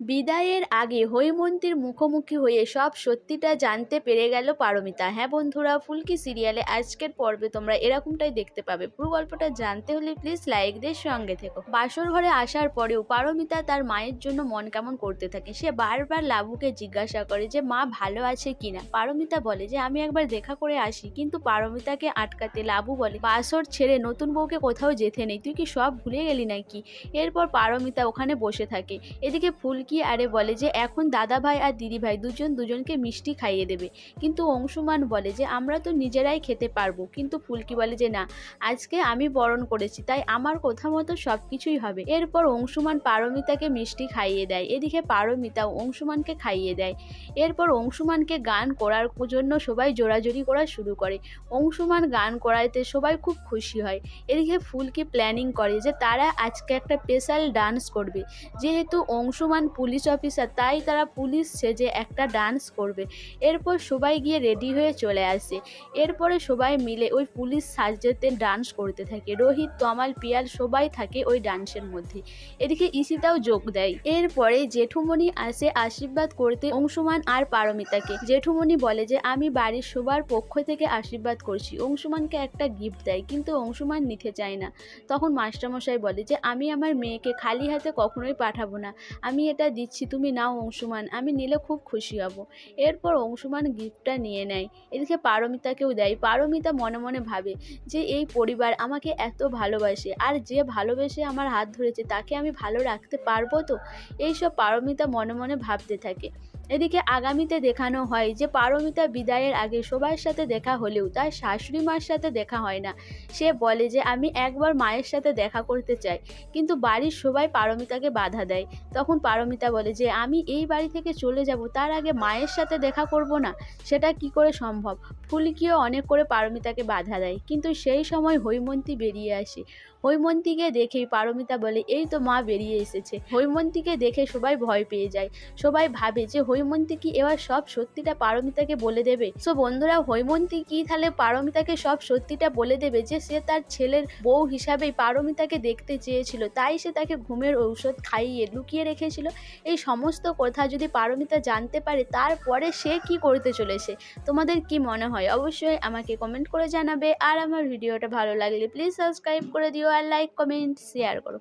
বিদায়ের আগে হৈমন্তীর মুখোমুখি হয়ে সব সত্যিটা জানতে পেরে গেল পারমিতা। হ্যাঁ বন্ধুরা, ফুলকি সিরিয়ালে আজকের পর্বে তোমরা এরকমটাই দেখতে পাবে। পুরো গল্পটা জানতে হলে প্লিজ লাইক দিয়ে সঙ্গে থেকো। বাসর ঘরে আসার পরেও পারমিতা তার মায়ের জন্য মন কেমন করতে থাকে। সে বারবার লাবুকে জিজ্ঞাসা করে যে, মা ভালো আছে কিনা? পারমিতা বলে যে, আমি একবার দেখা করে আসি। কিন্তু পারমিতাকে আটকাতে লাবু বলে, বাসর ছেড়ে নতুন বউকে কোথাও যেতে নেই। তুই কি সব ভুলে গেলি নাকি? এরপর পারমিতা ওখানে বসে থাকে। এদিকে ফুলকি আরে বলে যে, এখন দাদা ভাই আর দিদি ভাই দুজন দুজনকে মিষ্টি খাইয়ে দেবে। কিন্তু অংশুমান বলে যে, আমরা তো নিজেরাই খেতে পারব। কিন্তু ফুলকি বলে যে, না, আজকে আমি বরণ করেছি, তাই আমার কথা মতো সব কিছুই হবে। এরপর অংশুমান পারমিতাকে মিষ্টি খাইয়ে দেয়। এদিকে পারমিতা অংশুমানকে খাইয়ে দেয়। এরপর অংশুমানকে গান করার জন্য সবাই জোরাজোরি করা শুরু করে। অংশুমান গান করাইতে সবাই খুব খুশি হয়। এদিকে ফুলকি প্ল্যানিং করে যে, তারা আজকে একটা স্পেশাল ডান্স করবে। যেহেতু অংশুমান পুলিশ অফিসার, তাই তারা পুলিশ সেজে একটা ডান্স করবে। এরপর সবাই গিয়ে রেডি হয়ে চলে আসে। এরপরে সবাই মিলে ওই পুলিশ সাজতে ডান্স করতে থাকে। রোহিত, তমাল, পিয়াল সবাই থাকে ওই ডান্সের মধ্যে। এদিকে ইসিতাও যোগ দেয়। এরপরে জেঠুমণি আসে আশীর্বাদ করতে অংশুমান আর পারমিতাকে। জেঠুমণি বলে যে, আমি বাড়ির সবার পক্ষ থেকে আশীর্বাদ করছি। অংশুমানকে একটা গিফট দেয়, কিন্তু অংশুমান নিতে চায় না। তখন মাস্টারমশাই বলে যে, আমি আমার মেয়েকে খালি হাতে কখনোই পাঠাবো না। আমি এটা দিচ্ছি, তুমি নাও অংশুমান। আমি নিলে খুব খুশি হব। এরপর অংশুমান গিফটটা নিয়ে নেয়। এদিকে পারমিতাকেও দেয়। পারমিতা মনে মনে ভাবে যে এই পরিবার আমাকে এত ভালোবাসে আর যে ভালোবেসে আমার হাত ধরেছে তাকে আমি ভালো রাখতে পারব তো? এইসব পারমিতা মনে মনে ভাবতে থাকে। এদিকে আগামীতে দেখানো হয় যে পারমিতা বিদায়ের আগে সবার সাথে দেখা হলেও তার শাশুড়ি মার সাথে দেখা হয় না। সে বলে যে, আমি একবার মায়ের সাথে দেখা করতে চাই। কিন্তু বাড়ির সবাই পারমিতাকে বাধা দেয়। তখন পারমিতা বলে যে, আমি এই বাড়ি থেকে চলে যাব, তার আগে মায়ের সাথে দেখা করব না। সেটা কি করে সম্ভব? ফুলকিও অনেক করে পারমিতাকে বাধা দেয়। কিন্তু সেই সময় হৈমন্তী বেরিয়ে আসে। হৈমন্তীকে দেখেই পারমিতা বলে, এই তো মা বেরিয়ে এসেছে। হৈমন্তীকে দেখে সবাই ভয় পেয়ে যায়। সবাই ভাবে যে হৈমন্তী কি এবার সব সত্যিটা পারমিতাকে বলে দেবে। সো বন্ধুরা, হৈমন্তী কি তাহলে পারমিতাকে সব সত্যিটা বলে দেবে যে সে তার ছেলের বউ হিসাবেই পারমিতাকে দেখতে চেয়েছিল, তাই সে তাকে ঘুমের ঔষধ খাইয়ে লুকিয়ে রেখেছিল? এই সমস্ত কথা যদি পারমিতা জানতে পারে, তারপরে সে কি করতে চলেছে? তোমাদের কি মনে হয়? অবশ্যই আমাকে কমেন্ট করে জানাবে। আর আমার ভিডিওটা ভালো লাগলে প্লিজ সাবস্ক্রাইব করে দিও আর লাইক কমেন্ট শেয়ার করো।